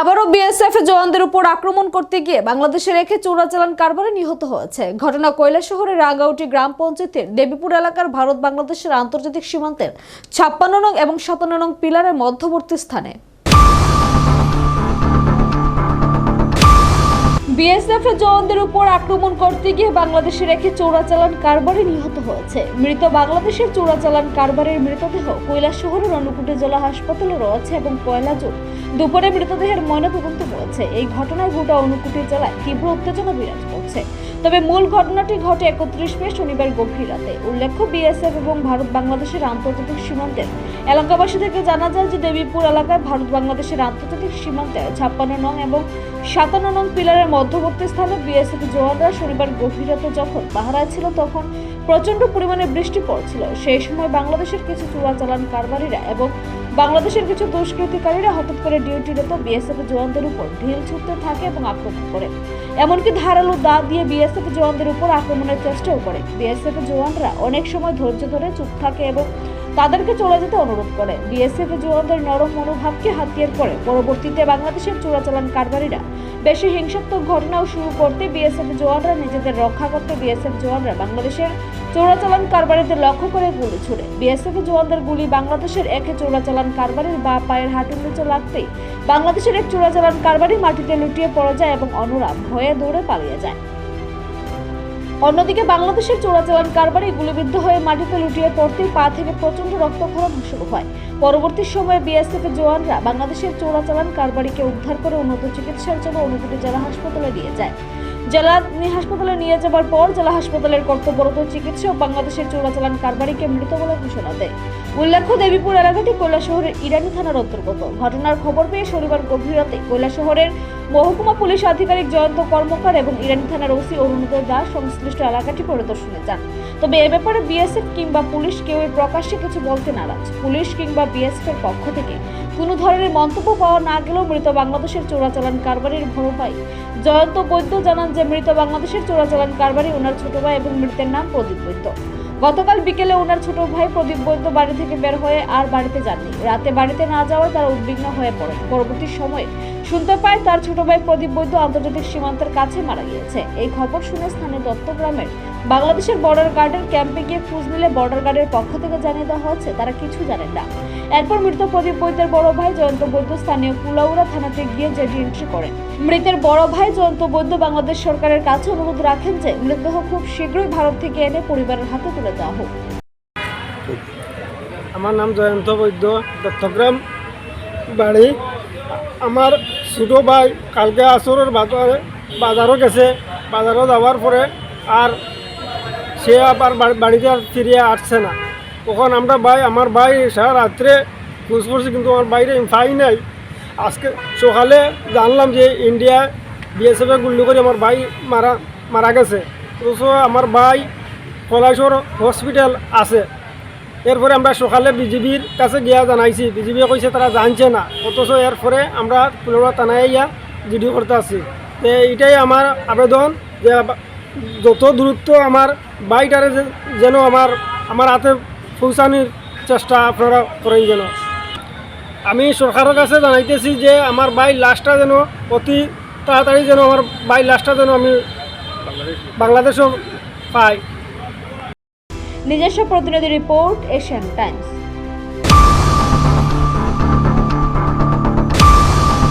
আবারও বিএসএফ জওয়ানদের উপর আক্রমণ করতে গিয়ে বাংলাদেশে রেখে চোরাচালান কারবারে নিহত হয়েছে। ঘটনা কয়লা শহরের রাঙ্গাউটি গ্রাম পঞ্চায়েতের দেবীপুর এলাকার ভারত বাংলাদেশের আন্তর্জাতিক সীমান্তের ছাপ্পান্ন নং এবং সাতান্ন নং পিলারের মধ্যবর্তী স্থানে। বিএসএফ জওয়ানদের উপর আক্রমণ করতে গিয়ে বাংলাদেশে রেখে চোরাচালান কারবারে নিহত হয়েছে। মৃত বাংলাদেশের চোরাচালান কারবারের মৃতদেহ শহরের অনুকুটি জেলা হাসপাতালে রয়েছে এবং পয়লা জুন দুপুরে মৃতদেহের ময়নাতদন্ত হয়েছে। এই ঘটনায় গোটা অনুকুটি জেলায় তীব্র উত্তেজনা বিরাজ করছে। তবে মূল ঘটনাটি ঘটে একত্রিশ মে শনিবার গভীর রাতে। উল্লেখ্য, বিএসএফ এবং ভারত বাংলাদেশের আন্তর্জাতিক সীমান্তের এলাকাবাসী থেকে জানা যায় যে দেবীপুর এলাকায় ভারত বাংলাদেশের আন্তর্জাতিক সীমান্তে ছাপ্পান্ন নং এবং সাতান্ন নং পিলারের মধ্যবর্তী স্থানে বিএসএফ জওয়ানরা শনিবার গভীর রাতে যখন পাহারায় ছিল তখন প্রচণ্ড পরিমাণে বৃষ্টি পড়ছিল। সেই সময় বাংলাদেশের কিছু চুয়া চালান কারবারিরা এবং বাংলাদেশের কিছু দুষ্কৃতিকারীরা হঠাৎ করে ডিউটিরত বিএসএফ জওয়ানদের উপর ঢিল ছুটতে থাকে এবং আক্রমণ করে। এমনকি ধারালো দা দিয়ে বিএসএফ জওয়ানদের উপর আক্রমণের চেষ্টাও করে। বিএসএফ জওয়ানরা অনেক সময় ধৈর্য ধরে চুপ থাকে এবং তাদেরকে চলে যেতে অনুরোধ করে। বিএসএফ জওয়ানদের নরম মনোভাবকে হাতিয়ার করে পরবর্তীতে বাংলাদেশের চোরাচালান কারবারিরা। বেশি হিংসাত্মক ঘটনাও শুরু করতে বিএসএফ জওয়ানরা নিজেদের রক্ষা করতে বিএসএফ জওয়ানরা বাংলাদেশের চোরাচালান কারবারিদের লক্ষ্য করে গুলি ছুড়ে। বিএসএফ জওয়ানদের গুলি বাংলাদেশের একে চোরাচালান কারবারির বা পায়ের হাঁটুর নিচে লাগতেই বাংলাদেশের এক চোরাচালান কারবারি মাটিতে লুটিয়ে পড়ে যায় এবং অনুরাম হয়ে দৌড়ে পালিয়ে যায়। অন্যদিকে বাংলাদেশের চোরাচালান কারবারে গুলিবিদ্ধ হয়ে মাটিতে লুটিয়ে পড়তেই পা থেকে প্রচণ্ড রক্তক্ষরণ শুরু হয়। পরবর্তী সময়ে বিএসএফ জওয়ানরা বাংলাদেশের চোরাচালান কারবারিকে উদ্ধার করে উন্নত চিকিৎসার জন্য অনুভূতি জেলা হাসপাতালে নিয়ে যায়। জেলা হাসপাতালে নিয়ে যাবার পর জেলা হাসপাতালের কর্তব্যরত চিকিৎসক বাংলাদেশের চোরাচালান কারবারিকে মৃত বলে ঘোষণা দেয়। উল্লেখ্য, দেবীপুর এলাকাটি কৈলা শহরের ইরানি থানার অন্তর্গত। ঘটনার খবর পেয়ে শনিবার গভীর রাতে কৈলা শহরের মহকুমা পুলিশ আধিকারিক জয়ন্ত কর্মকার এবং ইরানি থানার ওসি অরুণোদয় দাস সংশ্লিষ্ট এলাকাটি পরিদর্শনে যান। তবে এ ব্যাপারে বিএসএফ কিংবা পুলিশ কেউই প্রকাশ্যে কিছু বলতে নারাজ। পুলিশ কিংবা বিএসএফ এর পক্ষ থেকে কোনো ধরনের মন্তব্য পাওয়া না গেলেও মৃত বাংলাদেশের চোরাচালান কারবারির ভরপাই। জয়ন্ত বৈদ্য জানান যে, মৃত বাংলাদেশের চোরাচালান কারবারি ওনার ছোট ভাই এবং মৃতের নাম প্রদীপ বৈদ্য। গতকাল বিকেলে ওনার ছোট ভাই প্রদীপ বৈদ্য বাড়ি থেকে বের হয়ে আর বাড়িতে যাননি। রাতে বাড়িতে না যাওয়ায় তারা উদ্বিগ্ন হয়ে পড়ে পরবর্তী সময়ে শুনতে পায় তার ছোট ভাই প্রদীপ বৈদ্য আন্তর্জাতিক সীমান্তের কাছে মারা গিয়েছে। এই খবর শুনে স্থানীয় দত্তগ্রামের বাংলাদেশের বর্ডার গার্ডের ক্যাম্পে গিয়ে খোঁজ নিলে বর্ডার গার্ডের পক্ষ থেকে জানিয়ে দেওয়া হচ্ছে, তারা কিছু জানেন না। এরপর মৃত প্রদীপ বৈদ্যের বড় ভাই জয়ন্ত বৈদ্য স্থানীয় কুলাউড়া থানাতে গিয়ে জেডি এন্ট্রি করেন। মৃতের বড় ভাই জয়ন্ত বৈদ্য বাংলাদেশ সরকারের কাছে অনুরোধ রাখেন যে, মৃতদেহ খুব শীঘ্রই ভারত থেকে এনে পরিবারের হাতে তুলে দেওয়া হোক। আমার নাম জয়ন্ত বৈদ্য দত্তগ্রাম বাড়ি। আমার ছোটো ভাই কালকে আসরের বাজারে বাজারও গেছে। বাজারও যাওয়ার পরে আর সে আবার বাড়িতে আর ফিরিয়ে আসছে না। তখন আমরা ভাই, আমার ভাই সারা রাত্রে খোঁজ করছি, কিন্তু আমার বাইরে পাই নাই। আজকে সকালে জানলাম যে ইন্ডিয়া বিএসএফে গুলি করে আমার ভাই মারা মারা গেছে। অথচ আমার ভাই কলাইশোর হসপিটাল আছে। এরপরে আমরা সকালে বিজেপির কাছে গিয়া জানাইছি। বিজেপি কইছে, তারা জানছে না। অথচ এরপরে আমরা পুনরা থানায় ইয়া জিডি করতে আছি তো এইটাই আমার আবেদন যে যত দূরত্ব আমার বাইটারে যেন আমার আমার হাতে পৌঁছানোর চেষ্টা আপনারা করেন যেন। আমি সরকারের কাছে জানাইতেছি যে আমার বাই লাশটা যেন অতি তাড়াতাড়ি যেন আমার বাই লাশটা যেন আমি বাংলাদেশও পাই। নিজস্ব প্রতিনিধি রিপোর্ট, এশিয়ান টাইমস।